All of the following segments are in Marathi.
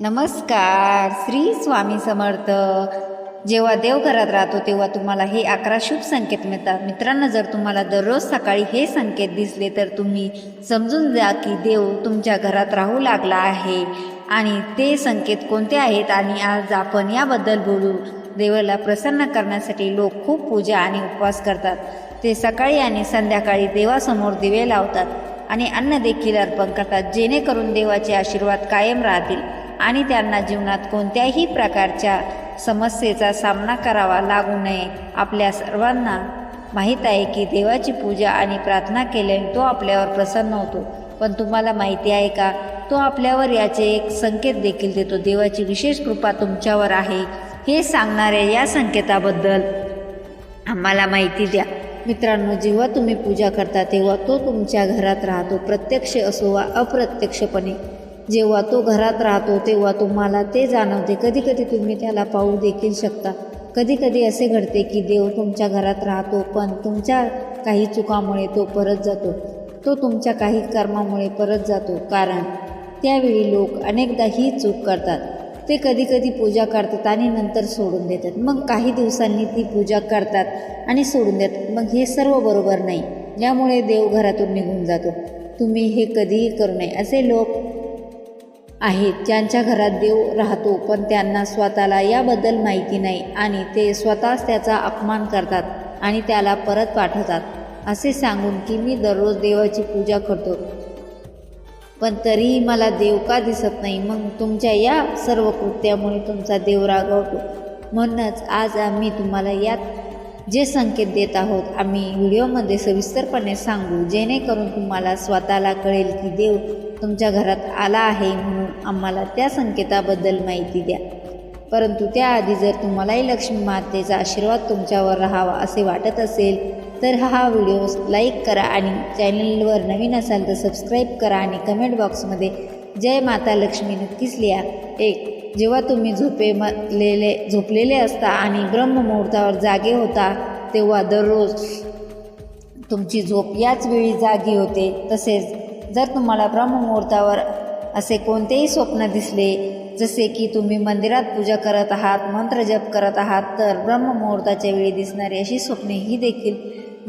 नमस्कार श्री स्वामी समर्थ. जेव्हा देवघरात राहतो तेव्हा तुम्हाला हे अकरा शुभ संकेत मिळतात. मित्रांनो जर तुम्हाला दररोज सकाळी हे संकेत दिसले तर तुम्ही समजून जा की देव तुमच्या घरात राहू लागला आहे. आणि ते संकेत कोणते आहेत? आणि आज आपण याबद्दल बोलू. देवाला प्रसन्न करण्यासाठी लोक खूप पूजा आणि उपवास करतात. ते सकाळी आणि संध्याकाळी देवासमोर दिवे लावतात आणि अन्न देखील अर्पण करतात जेणेकरून देवाचे आशीर्वाद कायम राहतील. आणि त्यांना जीवनात कोणत्याही प्रकारच्या समस्येचा सामना करावा लागू नये. आपल्या सर्वांना माहीत आहे की देवाची पूजा आणि प्रार्थना केल्याने तो आपल्यावर प्रसन्न होतो. पण तुम्हाला माहिती आहे का? तो आपल्यावर याचे एक संकेत देखील देतो. देवाची विशेष कृपा तुमच्यावर आहे. हे सांगणाऱ्या या संकेताबद्दल आम्हाला माहिती द्या. मित्रांनो जेव्हा तुम्ही पूजा करता तेव्हा तो तुमच्या घरात राहतो. प्रत्यक्ष असो वा अप्रत्यक्षपणे. जेव्हा तो घरात राहतो तेव्हा तुम्हाला ते जाणवते. कधी कधी तुम्ही त्याला पाहू देखील शकता. कधी कधी असे घडते की देव तुमच्या घरात राहतो पण तुमच्या काही चुकामुळे तो परत जातो. तो तुमच्या काही कर्मामुळे परत जातो कारण त्यावेळी लोक अनेकदा ही चूक करतात. ते कधी कधी पूजा करतात आणि नंतर सोडून देतात. मग काही दिवसांनी ती पूजा करतात आणि सोडून देतात. मग हे सर्व बरोबर नाही. यामुळे देव घरातून निघून जातो. तुम्ही हे कधीही करू नये. असे लोक आहेत. ज्यांच्या घरात देव राहतो पण त्यांना स्वतःला याबद्दल माहिती नाही आणि ते स्वतःच त्याचा अपमान करतात आणि त्याला परत पाठवतात. असे सांगून की मी दररोज देवाची पूजा करतो. पण तरीही मला देव का दिसत नाही? मग तुमच्या या सर्व कृत्यामुळे तुमचा देव रागवतो. म्हणूनच आज आम्ही तुम्हाला यात जे संकेत देत आहोत आम्ही व्हिडिओमध्ये सविस्तरपणे सांगू. जेणेकरून तुम्हाला स्वतःला कळेल की देव तुमच्या घरात आला आहे म्हणून आम्हाला त्या संकेताबद्दल माहिती द्या. परंतु त्याआधी जर तुम्हालाही लक्ष्मी मातेचा आशीर्वाद तुमच्यावर राहावा असे वाटत असेल तर हा व्हिडिओ लाईक करा आणि चॅनलवर नवीन असाल तर सबस्क्राईब करा आणि कमेंट बॉक्समध्ये जय माता लक्ष्मी नक्कीच लिहा. एक जेव्हा तुम्ही झोपेमलेले झोपलेले असता आणि ब्रह्ममुहूर्तावर जागे होता तेव्हा दररोज तुमची झोप याच वेळी जागी होते तसेच जर तुम्हाला ब्रह्ममुहूर्तावर असे कोणतेही स्वप्न दिसले जसे की तुम्ही मंदिरात पूजा करत आहात मंत्र जप करत आहात तर ब्रह्ममुहूर्ताच्या वेळी दिसणारी अशी स्वप्ने ही देखील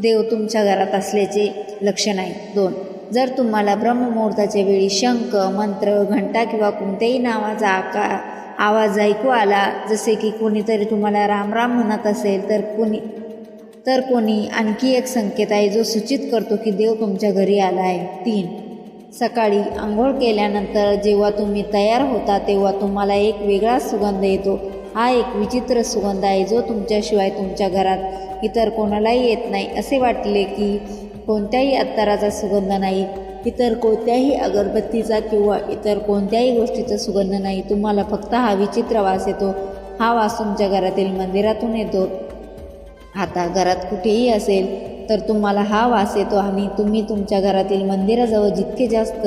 देव तुमच्या घरात असल्याचे लक्षण आहे. दोन जर तुम्हाला ब्रह्ममुहूर्ताच्या वेळी शंख मंत्र घंटा किंवा कोणत्याही नावाचा आकार आवाज ऐकू आला जसे की कोणीतरी तुम्हाला राम राम म्हणत असेल तर कोणी तर कोणी आणखी एक संकेत आहे जो सूचित करतो की देव तुमच्या घरी आला आहे. तीन सकाळी आंघोळ केल्यानंतर जेव्हा तुम्ही तयार होता तेव्हा तुम्हाला एक वेगळाच सुगंध येतो. हा एक विचित्र सुगंध आहे जो तुमच्याशिवाय तुमच्या घरात इतर कोणालाही येत नाही. असे वाटले की कोणत्याही अत्तराचा सुगंध नाही इतर कोणत्याही अगरबत्तीचा किंवा इतर कोणत्याही गोष्टीचा सुगंध नाही. तुम्हाला फक्त हा विचित्र वास येतो. हा वास तुमच्या घरातील मंदिरातून येतो. आता घरात कुठेही असेल तर तुम्हाला हा वास येतो. आणि तुम्ही तुमच्या घरातील मंदिराजवळ जितके जास्त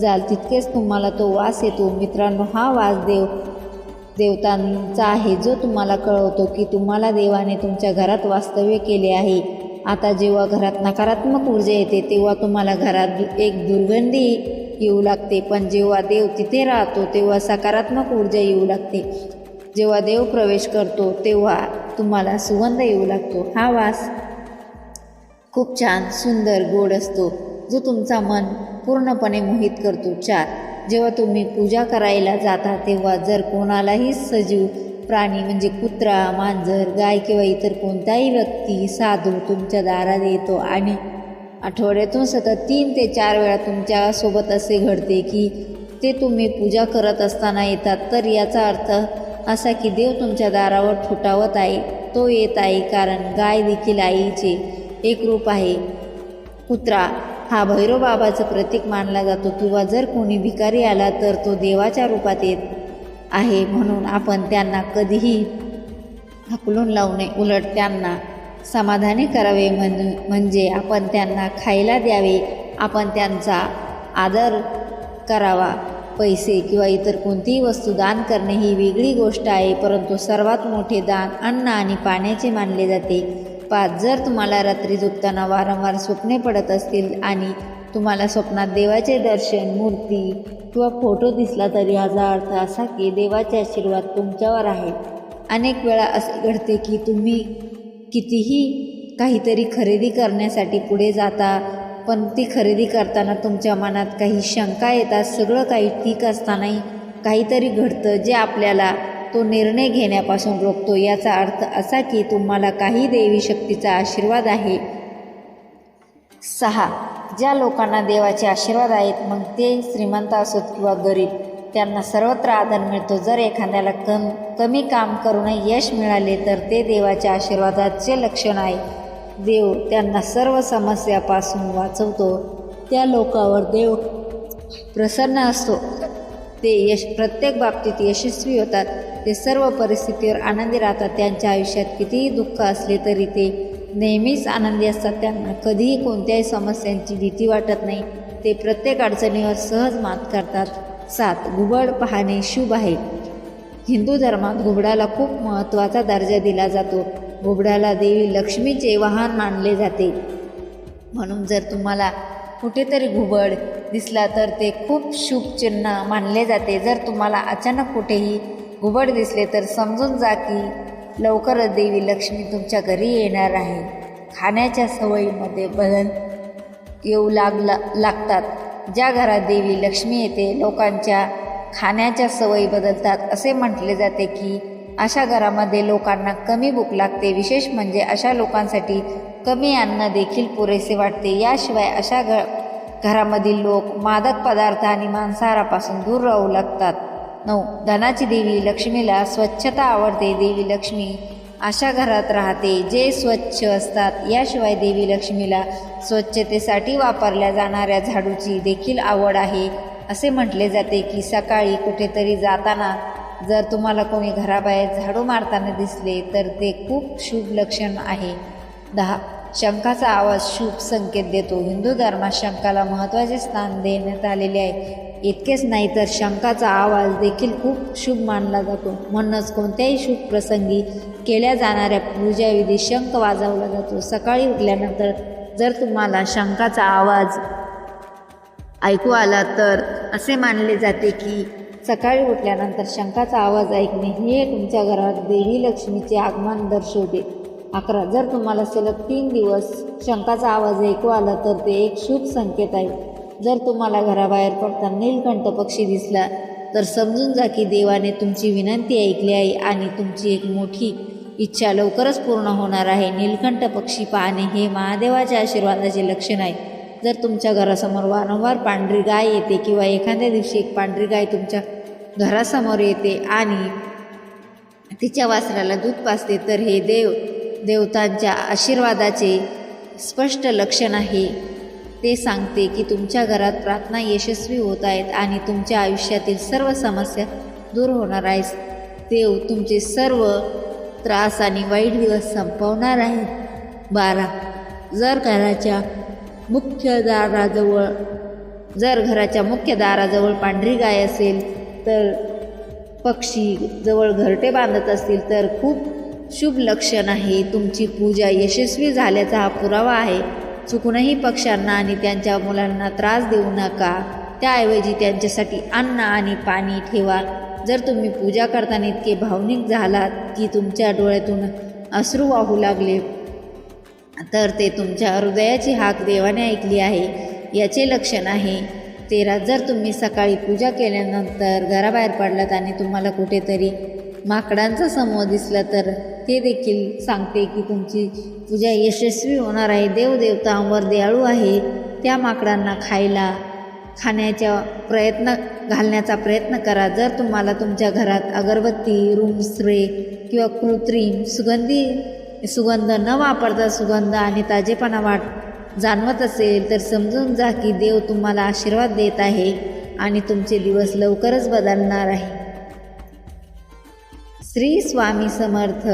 जाल तितकेच तुम्हाला तो वास येतो. मित्रांनो हा वास देव देवतांचा आहे जो तुम्हाला कळवतो की तुम्हाला देवाने तुमच्या घरात वास्तव्य केले आहे. आता जेव्हा घरात नकारात्मक ऊर्जा येते तेव्हा तुम्हाला घरात एक दुर्गंधी येऊ लागते. पण जेव्हा देव तिथे राहतो तेव्हा सकारात्मक ऊर्जा येऊ लागते. जेव्हा देव प्रवेश करतो तेव्हा तुम्हाला सुगंध येऊ लागतो. हा वास खूप छान सुंदर गोड असतो जो तुमचा मन पूर्णपणे मोहित करतो. चार जेव्हा तुम्ही पूजा करायला जाता तेव्हा जर कोणालाही सजीव प्राणी म्हणजे कुत्रा मांजर गाय किंवा इतर कोणताही व्यक्ती साधू तुमच्या दारात येतो आणि आठवड्यातून सतत तीन ते चार वेळा तुमच्यासोबत असे घडते की ते तुम्ही पूजा करत असताना येतात. तर याचा अर्थ असा की देव तुमच्या दारावर ठोठावत आहे तो येत आहे कारण गाय देखील आईचे एक रूप आहे. कुत्रा हा भैरवबाबाचं प्रतीक मानला जातो. किंवा जर कोणी भिकारी आला तर तो देवाच्या रूपात येत आहे म्हणून आपण त्यांना कधीही हकलून लावू नये. उलट त्यांना समाधानी करावे म्हण म्हणजे आपण त्यांना खायला द्यावे. आपण त्यांचा आदर करावा. पैसे किंवा इतर कोणतीही वस्तू दान करणे ही वेगळी गोष्ट आहे. परंतु सर्वात मोठे दान अन्न आणि पाण्याचे मानले जाते. पाच जर तुम्हाला रात्री झोपताना वारंवार स्वप्ने पडत असतील आणि तुम्हाला स्वप्नात देवाचे दर्शन मूर्ती किंवा फोटो दिसला तरी याचा अर्थ असा की देवाचे आशीर्वाद तुमच्यावर आहे अनेक वेळा असे घडते की तुम्ही कितीही काहीतरी खरेदी करण्यासाठी पुढे जाता पण ती खरेदी करताना तुमच्या मनात काही शंका येतात सगळं काही ठीक असतानाही काहीतरी घडतं जे आपल्याला तो निर्णय घेण्यापासून रोखतो याचा अर्थ असा की तुम्हाला काही देवी शक्तीचा आशीर्वाद आहे. सहा. ज्या लोकांना देवाचे आशीर्वाद आहेत मग ते श्रीमंत असोत किंवा गरीब त्यांना सर्वत्र आदर मिळतो. जर एखाद्याला कम कमी काम करूनही यश मिळाले तर ते देवाच्या आशीर्वादाचे लक्षण आहे. देव त्यांना सर्व समस्यापासून वाचवतो. त्या लोकावर देव प्रसन्न असतो. ते यश प्रत्येक बाबतीत यशस्वी होतात. ते सर्व परिस्थितीवर आनंदी राहतात. त्यांच्या आयुष्यात कितीही दुःख असले तरी ते नेहमीच आनंदी असतात. त्यांना कधीही कोणत्याही समस्यांची भीती वाटत नाही. ते प्रत्येक अडचणीवर सहज मात करतात. सात घुबड पाहणे शुभ आहे. हिंदू धर्मात घुबडाला खूप महत्त्वाचा दर्जा दिला जातो. घुबडाला देवी लक्ष्मीचे वाहन मानले जाते. म्हणून जर तुम्हाला कुठेतरी घुबड दिसला तर ते खूप शुभ चिन्ह मानले जाते. जर तुम्हाला अचानक कुठेही घुबड दिसले तर समजून जा की लवकरच देवी लक्ष्मी तुमच्या घरी येणार आहे. खाण्याच्या सवयीमध्ये बदल येऊ लागला लागतात. ज्या घरात देवी लक्ष्मी येते लोकांच्या खाण्याच्या सवयी बदलतात. असे म्हटले जाते की अशा घरामध्ये लोकांना कमी भूक लागते. विशेष म्हणजे अशा लोकांसाठी कमी अन्न देखील पुरेसे वाटते. याशिवाय अशा घ घरामधील लोक मादक पदार्थ आणि मांसाहारापासून दूर राहू लागतात. नऊ. धनाची देवी लक्ष्मीला स्वच्छता आवडते. देवी लक्ष्मी अशा घरात राहते. जे स्वच्छ असतात याशिवाय देवी लक्ष्मीला स्वच्छतेसाठी वापरल्या जाणाऱ्या झाडूची देखील आवड आहे. असे म्हटले जाते की सकाळी कुठेतरी जाताना जर तुम्हाला कोणी घराबाहेर झाडू मारताना दिसले तर ते खूप शुभ लक्षण आहे. दहा. शंखाचा आवाज शुभ संकेत देतो. हिंदू धर्मात शंखाला महत्त्वाचे स्थान देण्यात आलेले आहे. इतकेच नाही तर शंकाचा आवाज देखील खूप शुभ मानला जातो. म्हणूनच कोणत्याही शुभ प्रसंगी केल्या जाणाऱ्या पूजाविधी शंख वाजवला जातो. सकाळी उठल्यानंतर जर तुम्हाला शंखाचा आवाज ऐकू आला तर असे मानले जाते की सकाळी उठल्यानंतर शंखाचा आवाज ऐकणे हे तुमच्या घरात देवी लक्ष्मीचे आगमन दर्शवते. अकरा जर तुम्हाला सलग तीन दिवस शंखाचा आवाज ऐकू आला तर ते एक शुभ संकेत आहे. जर तुम्हाला घराबाहेर पडताना नीलकंठ पक्षी दिसला तर समजून जा की देवाने तुमची विनंती ऐकली आहे आणि तुमची एक मोठी इच्छा लवकरच पूर्ण होणार आहे. नीलकंठ पक्षी पाहणे हे महादेवाच्या आशीर्वादाचे लक्षण आहे. जर तुमच्या घरासमोर वारंवार पांढरी गाय येते किंवा एखाद्या दिवशी एक पांढरी गाय तुमच्या घरासमोर येते आणि तिच्या वासराला दूध पाजते तर हे देव देवतांच्या आशीर्वादाचे स्पष्ट लक्षण आहे. ते सांगते की तुमच्या घरात प्रार्थना यशस्वी होत आहेत आणि तुमच्या आयुष्यातील सर्व समस्या दूर होणार आहेत. देव तुमचे सर्व त्रास आणि वाईट दिवस संपवणार आहेत. बारा. जर घराच्या मुख्य दाराजवळ जर घराच्या मुख्य दाराजवळ पांढरी गाय असेल तर पक्षी जवळ घरटे बांधत असतील तर खूप शुभ लक्षण आहे. तुमची पूजा यशस्वी झाल्याचा हा पुरावा आहे. चुकूनही पक्ष्यांना आणि त्यांच्या मुलांना त्रास देऊ नका. त्याऐवजी त्यांच्यासाठी अन्न आणि पाणी ठेवा. जर तुम्ही पूजा करताना इतके भावनिक झालात की तुमच्या डोळ्यातून अश्रू वाहू लागले तर ते तुमच्या हृदयाची हाक देवाने ऐकली आहे याचे लक्षण आहे. तेरा जर तुम्ही सकाळी पूजा केल्यानंतर घराबाहेर पडलात आणि तुम्हाला कुठेतरी माकडांचा समूह दिसला तर ते देखील सांगते की तुमची पूजा यशस्वी होणार आहे. देवदेवतांवर दयाळू आहे. त्या माकडांना खायला खाण्याच्या प्रयत्न घालण्याचा प्रयत्न करा. जर तुम्हाला तुमच्या घरात अगरबत्ती रूम स्प्रे किंवा कृत्रिम सुगंधी सुगंध न वापरता सुगंध आणि ताजेपणा वाट जाणवत असेल तर समजून जा की देव तुम्हाला आशीर्वाद देत आहे आणि तुमचे दिवस लवकरच बदलणार आहे. श्री स्वामी समर्थ.